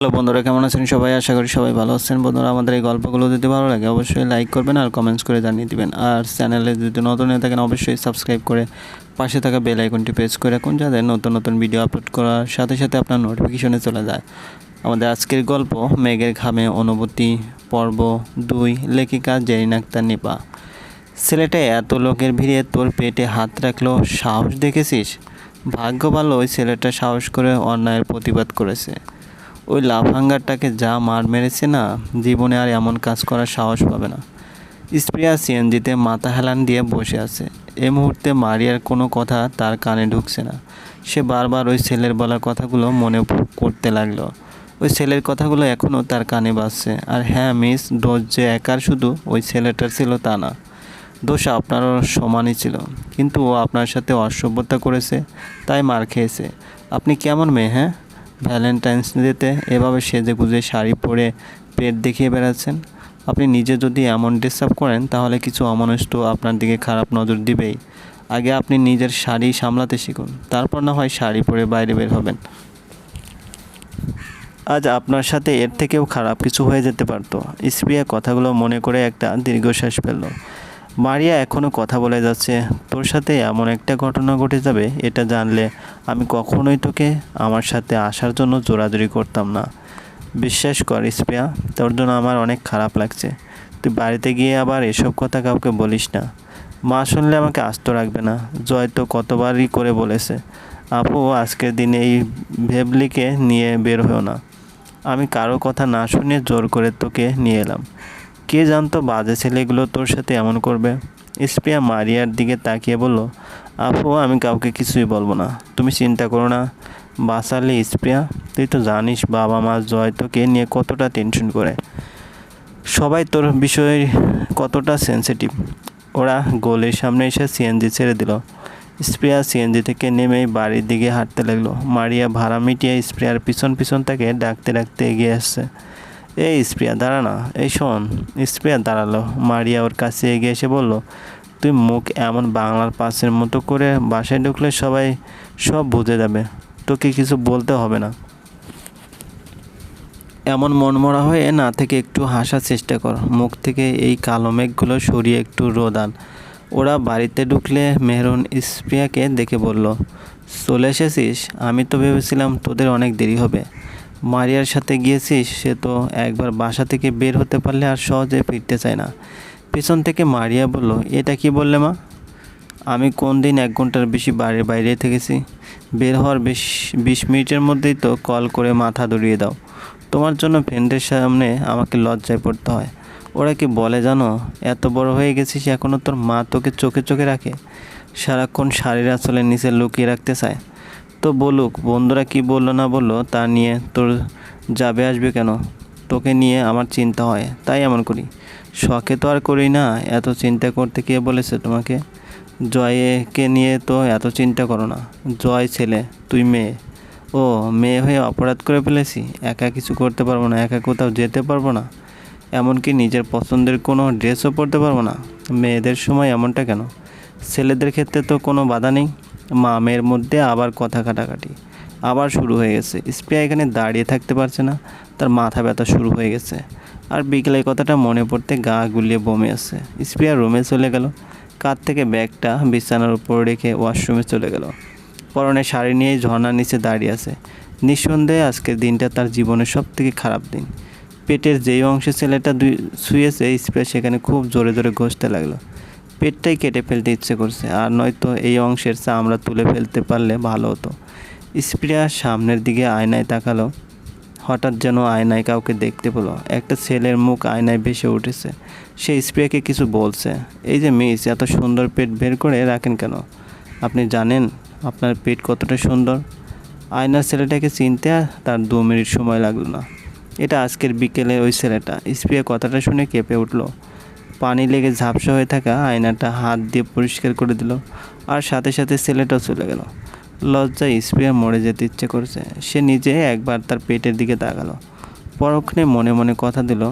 Hello বন্ধুরা, কেমন আছেন সবাই? আশা করি সবাই ভালো আছেন। বন্ধুরা, আমাদের এই গল্পগুলো যদি ভালো লাগে, অবশ্যই লাইক করবেন আর কমেন্টস করে জানিয়ে দিবেন। আর চ্যানেলে যদি নতুন হয়ে থাকেন, অবশ্যই সাবস্ক্রাইব করে পাশে থাকা বেল আইকনটি প্রেস করে রাখুন, যাতে নতুন নতুন ভিডিও আপলোড করার সাথে সাথে আপনার নোটিফিকেশনে চলে যায়। আমাদের আজকের গল্প, মেঘের ঘামে অনুভূতি, পর্ব দুই, লেখিকা জেরিন আক্তার নিপা। ছেলেটা এত লোকের ভিড়ে তোর পেটে হাত রাখল, সাহস দেখেছিস? ভাগ্য ভালো, ওই ছেলেটা সাহস করে অন্যায়ের প্রতিবাদ করেছে। ওই লাফাঙ্গারটাকে যা মার মেরেছে না, জীবনে আর এমন কাজ করার সাহস পাবে না। স্প্রিয়া সিএনজিতে মাথা হেলান দিয়ে বসে আছে। এ মুহূর্তে মারিয়ার কোনো কথা তার কানে ঢুকছে না। সে বারবার ওই ছেলের বলা কথাগুলো মনে করতে লাগল। ওই ছেলের কথাগুলো এখনও তার কানে বাজছে। আর হ্যাঁ মিস, দোষ যে একার শুধু ওই ছেলেটার ছিল তা না। দোষ আপনারও সমানই ছিল। কিন্তু ও আপনার সাথে অসভ্যতা করেছে, তাই মার খেয়েছে। আপনি কেমন মেয়ে হ্যাঁ? ভ্যালেন্টাইন্স ডেতে এভাবে সেজে গুজে শাড়ি পরে পেট দেখিয়ে বেড়াচ্ছেন। আপনি নিজে যদি এমন ডিস্টার্ব করেন, তাহলে কিছু অমানুষ তো আপনার দিকে খারাপ নজর দিবেই। আগে আপনি নিজের শাড়ি সামলাতে শিখুন, তারপর না হয় শাড়ি পরে বাইরে বের হবেন। আজ আপনার সাথে এর থেকেও খারাপ কিছু হয়ে যেতে পারতো। স্প্রিয়া কথাগুলো মনে করে একটা দীর্ঘশ্বাস ফেলল। মারিয়া এখনও কথা বলে যাচ্ছে। তোর সাথে এমন একটা ঘটনা ঘটে যাবে, এটা জানলে আমি কখনোই তোকে আমার সাথে আসার জন্য জোরাজুরি করতাম না। বিশ্বাস কর স্প্রিয়া তোর জন্য আমার অনেক খারাপ লাগছে। তুই বাড়িতে গিয়ে আবার এসব কথা কাউকে বলিস না। মা শুনলে আমাকে আস্ত রাখবে না, জয় তো কতবারই করে বলেছে। আপু আজকের দিনে এই ভেবলিকে নিয়ে বের হও না। আমি কারও কথা না শুনে জোর করে তোকে নিয়ে এলাম। কে জানতো বাজে ছেলেগুলো তোর সাথে এমন করবে? স্প্রিয়া মারিয়ার দিকে তাকিয়ে বলল আপু আমি কাউকে কিছুই বলব না। তুমি চিন্তা করো না। বাঁচালে স্প্রিয়া তুই তো জানিস বাবা মা জয় তোকে নিয়ে কতটা টেনশন করে। সবাই তোর বিষয়ে কতটা সেনসিটিভ ওরা গোলের সামনে এসে সিএনজি ছেড়ে দিল। স্প্রিয়া সিএনজি থেকে নেমে বাড়ির দিকে হাঁটতে লাগল। মারিয়া ভাড়া মিটিয়ে স্প্রেয়ার পিছন পিছন তাকে ডাকতে ডাকতে এগিয়ে আসছে। এই স্প্রিয়া, দাঁড়া না, এই শোন, স্প্রিয়া দাঁড়াল। মারিয়া ওর কাছে এগিয়ে এসে বলল, তুই মুখ এমন বাংলার পাশের মতো করে বাসায় ঢুকলে সবাই সব বুঝে যাবে। তোকে কিছু বলতে হবে না। এমন মনমরা হয়ে না থেকে একটু হাসার চেষ্টা কর। মুখ থেকে এই কালো মেঘগুলো সরিয়ে একটু রোদ আন। ওরা বাড়িতে ঢুকলে মেহরুন স্প্রিয়াকে দেখে বলল, চলে এসেছিস? আমি তো ভেবেছিলাম তোদের অনেক দেরি হবে। মারিয়ার সাথে গিয়েছিস, সে তো একবার বাসা থেকে বের হতে পারলে আর সহজে ফিরতে চায় না। পেছন থেকে মারিয়া বলল, এটা কি বললে মা? আমি কোন দিন এক ঘণ্টার বেশি বাইরে বাইরে থেকেছি। বের হওয়ার বেশ, বিশ মিনিটের মধ্যেই তো কল করে মাথা ধরিয়ে দাও। তোমার জন্য ফ্রেন্ডের সামনে আমাকে লজ্জায় পড়তে হয়। ওরা কি বলে জানো? এত বড় হয়ে গেছিস এখনও তোর মা তোকে চোখে চোখে রাখে। সারাক্ষণ শাড়ির আঁচলের নিচে লুকিয়ে রাখতে চায়। তো বলুক, বন্ধুরা কি বলল না বলল, তা নিয়ে তোর যাবে আসবে কেন? তোকে নিয়ে আমার চিন্তা হয়, তাই এমন করি। শখে তো আর করি না, এত চিন্তা করতে কে বলেছে তোমাকে? জয়কে নিয়ে তো এত চিন্তা করো না। জয় ছেলে, তুই মেয়ে। ও, মেয়ে হয়ে অপরাধ করে ফেলেছি, একা কিছু করতে পারব না, একা কোথাও যেতে পারব না। এমনকি নিজের পছন্দের কোনো ড্রেসও পরতে পারব না। মেয়েদের সময় এমনটা কেন? ছেলেদের ক্ষেত্রে তো কোনো বাধা নেই। মা মধ্যে আবার কথা কাটাকাটি। আবার শুরু হয়ে গেছে। স্প্রিয়া এখানে দাঁড়িয়ে থাকতে পারছে না। তার মাথা ব্যথা শুরু হয়ে গেছে। আর বিকেলে কথাটা মনে পড়তে গা গুলিয়ে বমে আসছে স্প্রিয়া রুমে চলে গেল। কাঁধ থেকে ব্যাগটা বিছানার উপর রেখে ওয়াশরুমে চলে গেল। পরনে শাড়ি নিয়ে ঝর্ণার নিচে দাঁড়িয়ে আছে। নিঃসন্দেহে আজকের দিনটা তার জীবনের সব থেকে খারাপ দিন। পেটের যেই অংশে ছেলেটা দুই শুয়েছে স্প্রে সেখানে খুব জোরে জোরে ঘষতে লাগল। পেটটাই কেটে ফেলতে ইচ্ছে করছে, আর নয়তো এই অংশের চামড়া তুলে ফেলতে পারলে ভালো হতো। স্প্রিয়া সামনের দিকে আয়নায় তাকালো। হঠাৎ যেন আয়নায় কাউকে দেখতে পেল। একটা ছেলের মুখ আয়নায় ভেসে উঠেছে। সে স্প্রিয়াকে কিছু বলছে। এই যে মিস, এত সুন্দর পেট বের করে রাখেন কেন? আপনি জানেন আপনার পেট কতটা সুন্দর? আয়নার ছেলেটাকে চিনতে তার দু মিনিট সময় লাগল না। এটা আজকের বিকেলে ওই ছেলেটা। স্প্রিয়া কথাটা শুনে কেঁপে উঠল। পানি লেগে ঝাপসা হয়ে থাকা আয়নাটা হাত দিয়ে পরিষ্কার করে দিল আর সাথে সাথে ছেলেটাও চলে গেল। লজ্জায় স্প্রিয়া মরে যেতে ইচ্ছে করছে। সে নিজে একবার তার পেটের দিকে তাকালো। পরক্ষণে মনে মনে কথা দিল,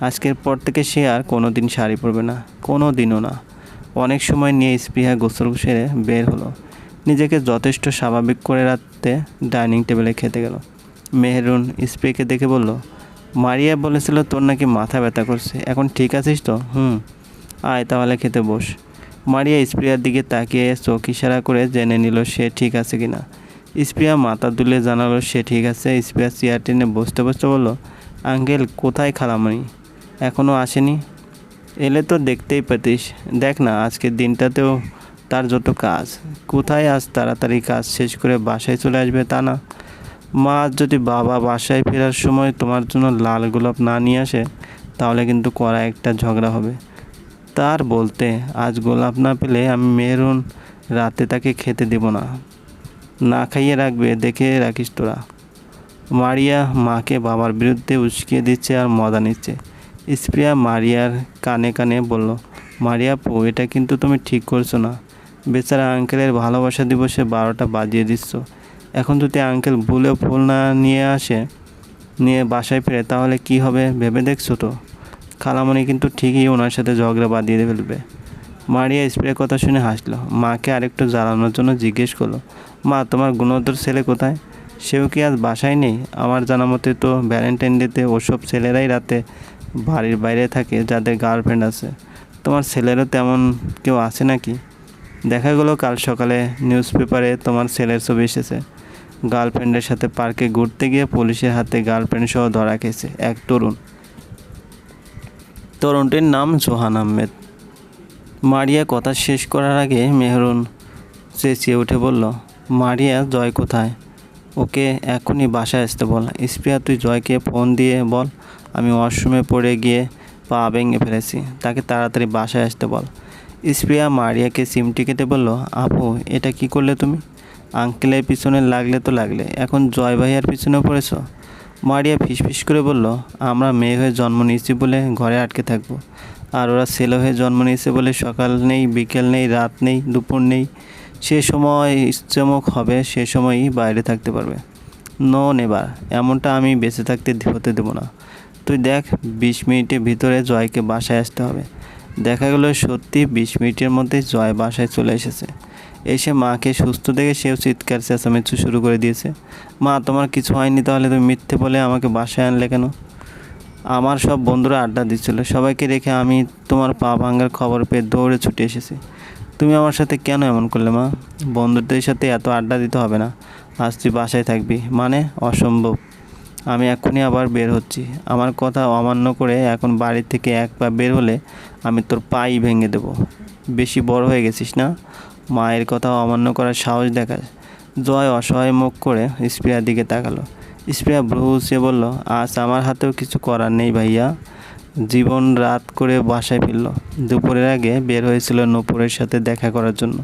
আজকের পর থেকে সে আর কোনো দিন শাড়ি পরবে না কোনো দিনও না। অনেক সময় নিয়ে স্পৃহা গোসল সেরে বের হলো। নিজেকে যথেষ্ট স্বাভাবিক করে রাখতে ডাইনিং টেবিলে খেতে গেল। মেহরুন স্প্রেকে দেখে বলল মারিয়া বলেছিল, তোর নাকি মাথা ব্যথা করছে। এখন ঠিক আছিস তো? হুম। আয় তাহলে খেতে বস। মারিয়া স্প্রিয়ার দিকে তাকিয়ে চোখ ইশারা করে জেনে নিল সে ঠিক আছে কিনা স্প্রিয়া মাথা তুলে জানালো, সে ঠিক আছে। স্প্রিয়া চেয়ার টেনে বসতে বসতে বলল, আঙ্কেল, কোথায় খালামণি? এখনও আসেনি? এলে তো দেখতেই পেতিস। দেখ না, আজকের দিনটাতেও তার যত কাজ। কোথায় আজ তাড়াতাড়ি কাজ শেষ করে বাসায় চলে আসবে তা না। মা, যদি বাবা বাসায় ফেরার সময় তোমার জন্য লাল গোলাপ না নিয়ে আসে, তাহলে কিন্তু কড়া একটা ঝগড়া হবে। তার বলতে, আজ গোলাপ না পেলে আমি মেহরুন রাতে তাকে খেতে দেব না। না খাইয়ে রাখবে, দেখে রাখিস তোরা। মারিয়া মাকে বাবার বিরুদ্ধে উস্কিয়ে দিচ্ছে আর মজা নিচ্ছে। স্প্রিয়া মারিয়ার কানে কানে বলল, মারিয়া পো, এটা কিন্তু তুমি ঠিক করছ না। বেচারা আঙ্কেলের ভালোবাসা দিবসে বারোটা বাজিয়ে দিচ্ছ। এখন যদি আঙ্কেল ভুলেও ফুল না নিয়ে আসে, নিয়ে বাসায় ফিরে, তাহলে কি হবে ভেবে দেখছ তো? খালামণি কিন্তু ঠিকই ওনার সাথে ঝগড়া বাঁধিয়ে ফেলবে। মারিয়া স্প্রে কথা শুনে হাসলো। মাকে আরেকটু জ্বালানোর জন্য জিজ্ঞেস করল, মা, তোমার গুণোত্তর ছেলে কোথায়? সেও কি আজ বাসায় নেই? আমার জানা মতে তো ভ্যালেন্টাইন ডেতে ওসব ছেলেরাই রাতে বাড়ির বাইরে থাকে, যাদের গার্লফ্রেন্ড আছে। তোমার ছেলেরও তেমন কেউ আছে নাকি? দেখা গেলো কাল সকালে নিউজ পেপারে তোমার ছেলের ছবি এসেছে। গার্লফ্রেন্ডের সাথে পার্কে ঘুরতে গিয়ে পুলিশের হাতে গার্লফ্রেন্ড সহ ধরা খেয়েছে এক তরুণ। তরুণটির নাম জোহান আহমেদ। মারিয়া কথা শেষ করার আগে মেহরুন চেঁচিয়ে উঠে বলল, মারিয়া, জয় কোথায়? ওকে এখনই বাসায় আসতে বল। স্প্রিয়া তুই জয়কে ফোন দিয়ে বল, আমি ওয়াশরুমে পড়ে গিয়ে পা ভেঙে ফেলেছি। তাকে তাড়াতাড়ি বাসায় আসতে বল। স্প্রিয়া মারিয়াকে সিমটি কেটে বলল, আপু, এটা কি করলে তুমি? আঙ্কেলের পিছনে লাগলে তো লাগলে, এখন জয় ভাইয়ার পিছনে পড়েছ? মারিয়া ফিসফিস করে বলল, আমরা মেয়ে হয়ে জন্ম নিয়েছি বলে ঘরে আটকে থাকব, আর ওরা ছেলে হয়ে জন্ম নিয়েছে বলে সকাল নেই, বিকেল নেই, রাত নেই, দুপুর নেই, সে সময় ইচ্ছামুখ হবে, সে সময়ই বাইরে থাকতে পারবে। নো, নেবার, এমনটা আমি বেঁচে থাকতে হতে দেবো না। তুই দেখ, বিশ মিনিটের ভিতরে জয়কে বাসায় আসতে হবে। দেখা গেল সত্যি বিশ মিনিটের মধ্যে জয় বাসায় চলে এসেছে। এসে মাকে সুস্থ দেখে সেও চিৎকার চেঁচামেচি শুরু করে দিয়েছে। মা, তোমার কিছু হয়নি তাহলে তুমি মিথ্যে বলে আমাকে বাসায় আনলে কেন? আমার সব বন্ধুরা আড্ডা দিচ্ছিল। সবাইকে রেখে আমি তোমার পা ভাঙার খবর পেয়ে দৌড়ে ছুটে এসেছি। তুমি আমার সাথে কেন এমন করলে, মা? বন্ধুদের সাথে এত আড্ডা দিতে হবে না। আজ তুই বাসায় থাকবি। মানে? অসম্ভব। আমি এখনই আবার বের হচ্ছি। আমার কথা অমান্য করে এখন বাড়ি থেকে এক পা বের হলে আমি তোর পাই ভেঙে দেবো। বেশি বড় হয়ে গেছিস না? মায়ের কথা অমান্য করার সাহস দেখায়। জয় অসহায় মুখ করে স্প্রিয়ার দিকে তাকালো। স্প্রিয়া ভ্রুসে বলল, আজ আমার হাতেও কিছু করার নেই ভাইয়া। জীবন রাত করে বাসায় ফিরল। দুপুরের আগে বের হয়েছিল নূপুরের সাথে দেখা করার জন্য।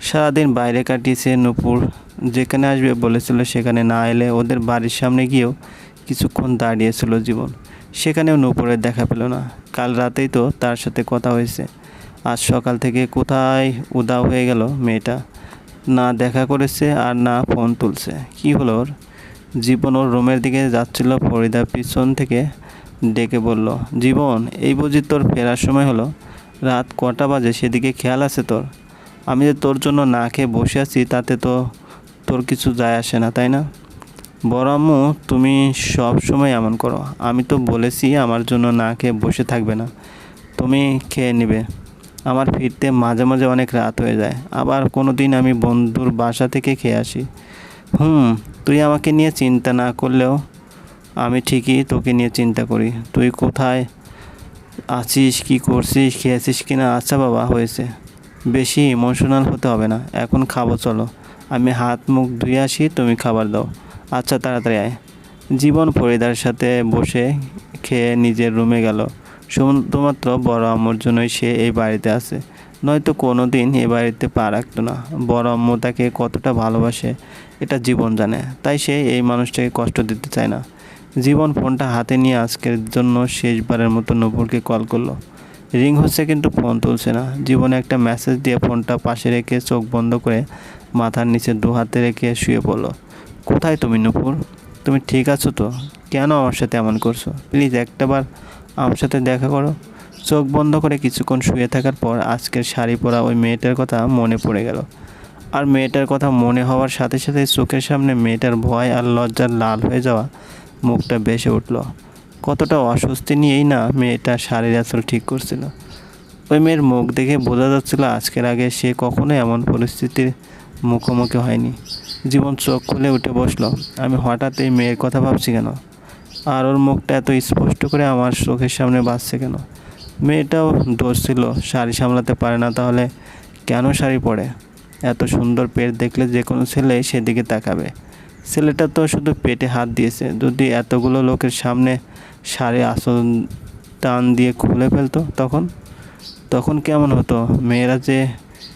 সারাদিন বাইরে কাটিয়েছে নূপুর। যেখানে আসবে বলেছিল, সেখানে না এলে ওদের বাড়ির সামনে গিয়েও কিছুক্ষণ দাঁড়িয়েছিল জীবন। সেখানেও নূপুরের দেখা পেল না। কাল রাতেই তো তার সাথে কথা হয়েছে। আজ সকাল থেকে কোথায় উদাও হয়ে গেল মেয়েটা? না দেখা করেছে আর না ফোন তুলছে। কি হলো ওর? জীবন ওর রুমের দিকে যাচ্ছিল, ফরিদা পিছন থেকে ডেকে বলল, জীবন, এই বুঝি তোর ফেরার সময় হলো? রাত কটা বাজে? সেদিকে খেয়াল আছে তোর? আমি যে তোর জন্য না খেয়ে বসে আছি, তাতে তো তোর কিছু যায় আসে না, তাই না? বড় আম্মু, তুমি সব সময় এমন করো। আমি তো বলেছি আমার জন্য না খেয়ে বসে থাকবে না। তুমি খেয়ে নেবে। আমার ফিরতে মাঝে মাঝে অনেক রাত হয়ে যায়। আবার কোনো দিন আমি বন্ধুর বাসা থেকে খেয়ে আসি। হুম, তুই আমাকে নিয়ে চিন্তা না করলেও আমি ঠিকই তোকে নিয়ে চিন্তা করি। তুই কোথায় আছিস, কি করছিস, খেয়েছিস কি না আচ্ছা বাবা, হয়েছে। বেশি ইমোশনাল হতে হবে না। এখন খাব, চলো। আমি হাত মুখ ধুয়ে আসি, তুমি খাবার দাও। আচ্ছা তাড়াতাড়ি আয়। জীবন ফরিদার সাথে বসে খেয়ে নিজের রুমে গেল। শুধুমাত্র বড় আম্মুর জন্যই সে এই বাড়িতে আছে। নয়তো কোনো দিন এ বাড়িতে পা রাখতো না। বড় আম্মু তাকে কতটা ভালোবাসে, এটা জীবন জানে। তাই সে এই মানুষটাকে কষ্ট দিতে চায় না। জীবন ফোনটা হাতে নিয়ে আজকের জন্য শেষবারের মতো নূপুরকে কল করল। রিং হচ্ছে কিন্তু ফোন তুলছে না। জীবনে একটা মেসেজ দিয়ে ফোনটা পাশে রেখে চোখ বন্ধ করে মাথার নিচে দু হাতে রেখে শুয়ে পড়ল। কোথায় তুমি, নুপুর? তুমি ঠিক আছো তো? কেন আমার সাথে এমন করছ? প্লিজ একটাবার আমার সাথে দেখা করো। চোখ বন্ধ করে কিছুক্ষণ শুয়ে থাকার পর আজকের শাড়ি পরা ওই মেয়েটার কথা মনে পড়ে গেল। আর মেয়েটার কথা মনে হওয়ার সাথে সাথে চোখের সামনে মেয়েটার ভয় আর লজ্জার লাল হয়ে যাওয়া মুখটা বেসে উঠল। কতটা অস্বস্তি নিয়েই না মেয়েটা শাড়ির আঁচল ঠিক করছিল। ওই মেয়ের মুখ দেখে বোঝা যাচ্ছিল আজকের আগে সে কখনো এমন পরিস্থিতির মুখোমুখি হয়নি। জীবন চোখ খুলে উঠে বসল, আমি হঠাৎ এই মেয়ের কথা ভাবছি কেন? আর ওর মুখটা এত স্পষ্ট করে আমার চোখের সামনে বাঁচছে কেন? মেয়েটাও দোষ ছিল, শাড়ি সামলাতে পারে না তাহলে কেন শাড়ি পরে? এত সুন্দর পেট দেখলে যে কোনো ছেলে সেদিকে তাকাবে। ছেলেটা তো শুধু পেটে হাত দিয়েছে, যদি এতগুলো লোকের সামনে শাড়ি আসল টান দিয়ে খুলে ফেলতো তখন। তখন কেমন হতো? মেয়েরা যে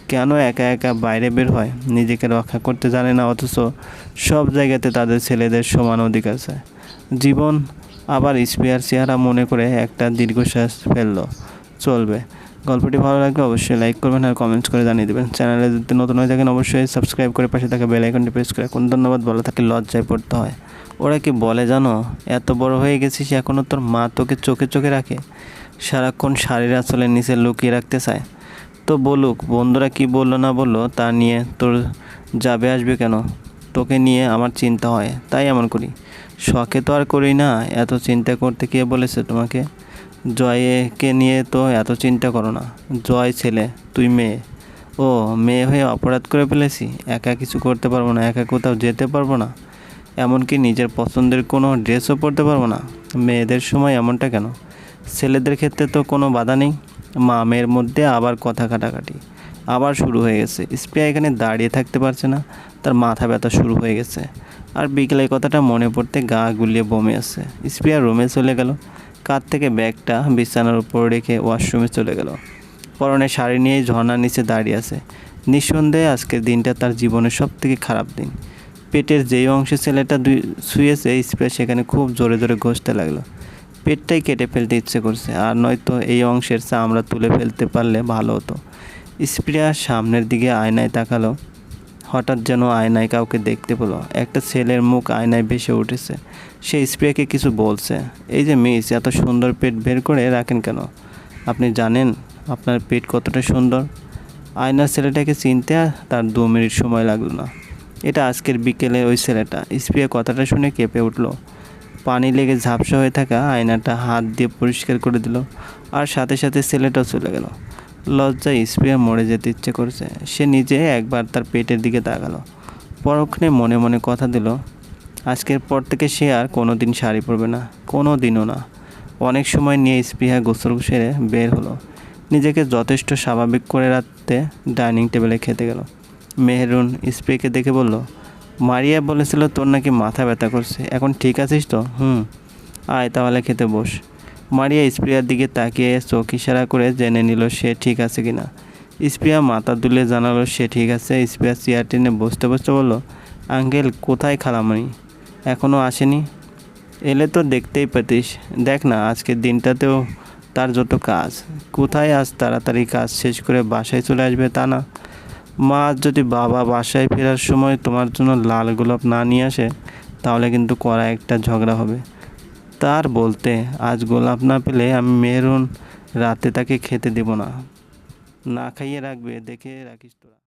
কেন একা একা বাইরে বের হয়, নিজেকে রক্ষা করতে জানে না, অথচ সব জায়গাতে তাদের ছেলেদের সমান অধিকার চায়। জীবন আবার স্পেয়ার চেহারা মনে করে একটা দীর্ঘশ্বাস ফেলল, চলবে। গল্পটি ভালো লাগলে অবশ্যই লাইক করবেন আর কমেন্টস করে জানিয়ে দেবেন। চ্যানেলে যদি নতুন হয়ে থাকেন অবশ্যই সাবস্ক্রাইব করে পাশে থাকা বেল আইকনটি প্রেস করে কোন ধন্যবাদ বলে থাকে লজ্জায় পড়তে হয়। ওরা কি বলে জানো? এত বড় হয়ে গেছিস এখনও তোর মা তোকে চোখে চোখে রাখে। সারাক্ষণ শাড়ির আঁচলের নিচে লুকিয়ে রাখতে চায়। তো বলুক, বন্ধুরা কি বলল না বলল, তা নিয়ে তোর যাবে আসবে কেন? তোকে নিয়ে আমার চিন্তা হয়, তাই এমন করি। শখে তো আর করি না, এত চিন্তা করতে কে বলেছে তোমাকে? জয়কে নিয়ে তো এত চিন্তা করো না। জয় ছেলে, তুই মেয়ে। ও, মেয়ে হয়ে অপরাধ করে ফেলেছি? একা কিছু করতে পারব না, একা কোথাও যেতে পারব না। এমনকি নিজের পছন্দের কোনো ড্রেসও পরতে পারব না। মেয়েদের সময় এমনটা কেন? ছেলেদের ক্ষেত্রে তো কোনো বাধা নেই। মা মেয়ের মধ্যে আবার কথা কাটাকাটি। আবার শুরু হয়ে গেছে। স্প্রিয়া এখানে দাঁড়িয়ে থাকতে পারছে না। তার মাথা ব্যথা শুরু হয়ে গেছে। আর বিকেলে কথাটা মনে পড়তে গা গুলিয়ে বমে আসছে। স্প্রিয়া রুমে চলে গেল। কাত থেকে ব্যাগটা বিছানার উপর রেখে ওয়াশরুমে চলে গেল। পরনে শাড়ি নিয়ে ঝর্ণার নিচে দাঁড়িয়ে আছে। নিঃসন্দেহে আজকের দিনটা তার জীবনের সব থেকে খারাপ দিন। পেটের যেই অংশে ছেলেটা দুই শুয়েছে স্প্রে সেখানে খুব জোরে জোরে ঘষতে লাগল। পেটটাই কেটে ফেলতে ইচ্ছে করছে, আর নয়তো এই অংশের চামড়া তুলে ফেলতে পারলে ভালো হতো। স্প্রিয়া সামনের দিকে আয়নায় তাকালো হঠাৎ যেন আয়নায় কাউকে দেখতে পেল। একটা ছেলের মুখ আয়নায় ভেসে উঠেছে। সে স্প্রেকে কিছু বলছে। এই যে মিস, এত সুন্দর পেট বের করে রাখেন কেন? আপনি জানেন আপনার পেট কতটা সুন্দর? আয়নার ছেলেটাকে চিনতে তার দু মিনিট সময় লাগল না। এটা আজকের বিকেলে ওই ছেলেটা। স্প্রিয়া কথাটা শুনে কেঁপে উঠল। পানি লেগে ঝাপসা হয়ে থাকা আয়নাটা হাত দিয়ে পরিষ্কার করে দিল। আর সাথে সাথে ছেলেটাও চলে গেল। লজ্জায় স্প্রিয়া মরে যেতে ইচ্ছে করছে। সে নিজে একবার তার পেটের দিকে তাকালো। পরক্ষণে মনে মনে কথা দিল, আজকের পর থেকে সে আর কোনো দিন শাড়ি পরবে না কোনো দিনও না। অনেক সময় নিয়ে স্পৃহা গোসল সেরে বের হলো। নিজেকে যথেষ্ট স্বাভাবিক করে রাখতে ডাইনিং টেবিলে খেতে গেল। মেহরুন স্প্রেকে দেখে বলল, মারিয়া বলেছিল তোর নাকি মাথা ব্যথা করছে, এখন ঠিক আছিস তো? হুম। আয় তাহলে খেতে বস। মারিয়া স্প্রিয়ার দিকে তাকিয়ে চোখ ইশারা করে জেনে নিল সে ঠিক আছে কি না স্প্রিয়া মাথা তুলে জানালো, সে ঠিক আছে। স্প্রিয়া চেয়ার টেনে বসতে বসতে বলল, আঙ্কেল, কোথায় খালামণি এখনও আসেনি? এলে তো দেখতেই পেতিস। দেখ না, আজকের দিনটাতেও তার যত কাজ। কোথায় আজ তাড়াতাড়ি কাজ শেষ করে বাসায় চলে আসবে তা না। মা, আজ যদি বাবা বাসায় ফেরার সময় তোমার জন্য লাল গোলাপ না নিয়ে আসে, তাহলে কিন্তু কড়া একটা ঝগড়া হবে। তার বলতে, আজ গোলাপ না পেলে আমি মেহরুন রাতে তাকে খেতে দেব না। না খাইয়ে রাখবে, দেখে রাখিস তোরা।